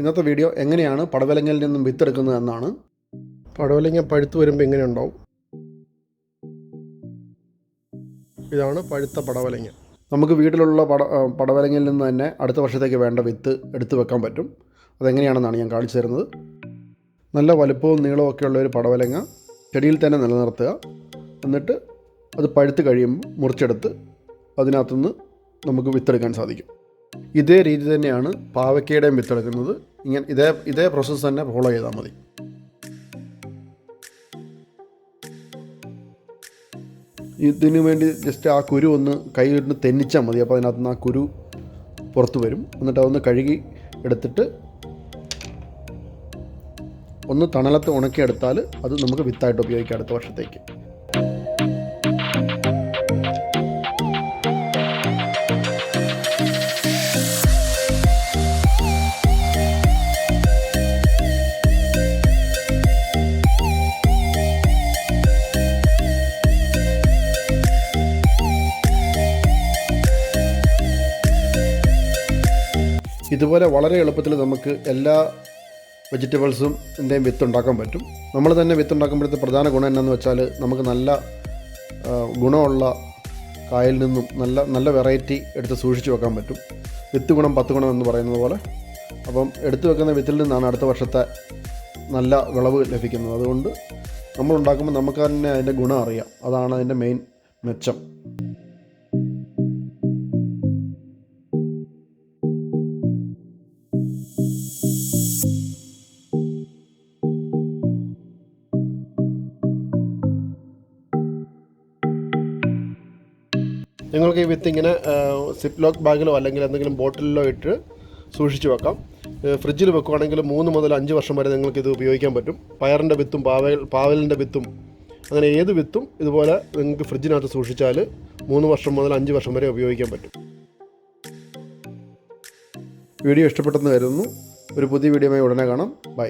ഇന്നത്തെ വീഡിയോ എങ്ങനെയാണ് പടവലങ്ങയിൽ നിന്നും വിത്തെടുക്കുന്നത് എന്നാണ്. പടവലങ്ങ പഴുത്ത് വരുമ്പോൾ എങ്ങനെ ഉണ്ടാവും? ഇതാണ് പഴുത്ത പടവലങ്ങ. നമുക്ക് വീട്ടിലുള്ള പട പടവലങ്ങയിൽ നിന്ന് തന്നെ അടുത്ത വർഷത്തേക്ക് വേണ്ട വിത്ത് എടുത്തു വെക്കാൻ പറ്റും. അതെങ്ങനെയാണെന്നാണ് ഞാൻ കാണിച്ചു തരുന്നത്. നല്ല വലുപ്പവും നീളവും ഒക്കെ ഉള്ള ഒരു പടവലങ്ങ ചെടിയിൽ തന്നെ നിലനിർത്തുക. എന്നിട്ട് അത് പഴുത്ത് കഴിയുമ്പോൾ മുറിച്ചെടുത്ത് അതിനകത്തുനിന്ന് നമുക്ക് വിത്തെടുക്കാൻ സാധിക്കും. ഇതേ രീതി തന്നെയാണ് പാവയ്ക്കയുടെയും വിത്തെടുക്കുന്നത്. ഇങ്ങനെ ഇതേ ഇതേ പ്രോസസ്സ് തന്നെ ഫോളോ ചെയ്താൽ മതി. ഇതിന് വേണ്ടി ജസ്റ്റ് ആ കുരു ഒന്ന് കൈ ഇട്ട് തെന്നിച്ചാൽ മതി. അപ്പോൾ അതിനകത്ത് നിന്ന് ആ കുരു പുറത്ത് വരും. എന്നിട്ട് അതൊന്ന് കഴുകി എടുത്തിട്ട് ഒന്ന് തണലത്ത് ഉണക്കിയെടുത്താൽ അത് നമുക്ക് വിത്തായിട്ട് ഉപയോഗിക്കാം അടുത്ത വർഷത്തേക്ക്. ഇതുപോലെ വളരെ എളുപ്പത്തിൽ നമുക്ക് എല്ലാ വെജിറ്റബിൾസും എന്റെയും വിത്ത് ഉണ്ടാക്കാൻ പറ്റും. നമ്മൾ തന്നെ വിത്ത് ഉണ്ടാക്കുമ്പോഴത്തെ പ്രധാന ഗുണം എന്നാന്ന് വെച്ചാൽ നമുക്ക് നല്ല ഗുണമുള്ള കായിൽ നിന്നും നല്ല നല്ല വെറൈറ്റി എടുത്ത് സൂക്ഷിച്ച് വെക്കാൻ പറ്റും. വിത്ത് ഗുണം പത്ത് ഗുണം എന്ന് പറയുന്നത് പോലെ. അപ്പം എടുത്തു വെക്കുന്ന വിത്തിൽ നിന്നാണ് അടുത്ത വർഷത്തെ നല്ല വിളവ് ലഭിക്കുന്നത്. അതുകൊണ്ട് നമ്മൾ ഉണ്ടാക്കുമ്പോൾ നമുക്ക് തന്നെ അതിന്റെ ഗുണം അറിയാം. അതാണ് അതിന്റെ മെയിൻ മെച്ചം. നിങ്ങൾക്ക് ഈ വിത്ത് ഇങ്ങനെ സിപ്പ് ലോക്ക് ബാഗിലോ അല്ലെങ്കിൽ എന്തെങ്കിലും ബോട്ടിലിലോ ഇട്ട് സൂക്ഷിച്ച് വെക്കാം. ഫ്രിഡ്ജിൽ വെക്കുവാണെങ്കിൽ മൂന്ന് മുതൽ അഞ്ച് വർഷം വരെ നിങ്ങൾക്ക് ഇത് ഉപയോഗിക്കാൻ പറ്റും. പയറിന്റെ വിത്തും പാവൽ പാവലിന്റെ വിത്തും. അങ്ങനെ ഏത് വിത്തും ഇതുപോലെ നിങ്ങൾക്ക് ഫ്രിഡ്ജിനകത്ത് സൂക്ഷിച്ചാൽ മൂന്ന് വർഷം മുതൽ അഞ്ച് വർഷം വരെ ഉപയോഗിക്കാൻ പറ്റും. വീഡിയോ ഇഷ്ടപ്പെട്ടെന്ന് കരുതുന്നു. ഒരു പുതിയ വീഡിയോയുമായി ഉടനെ കാണാം. ബൈ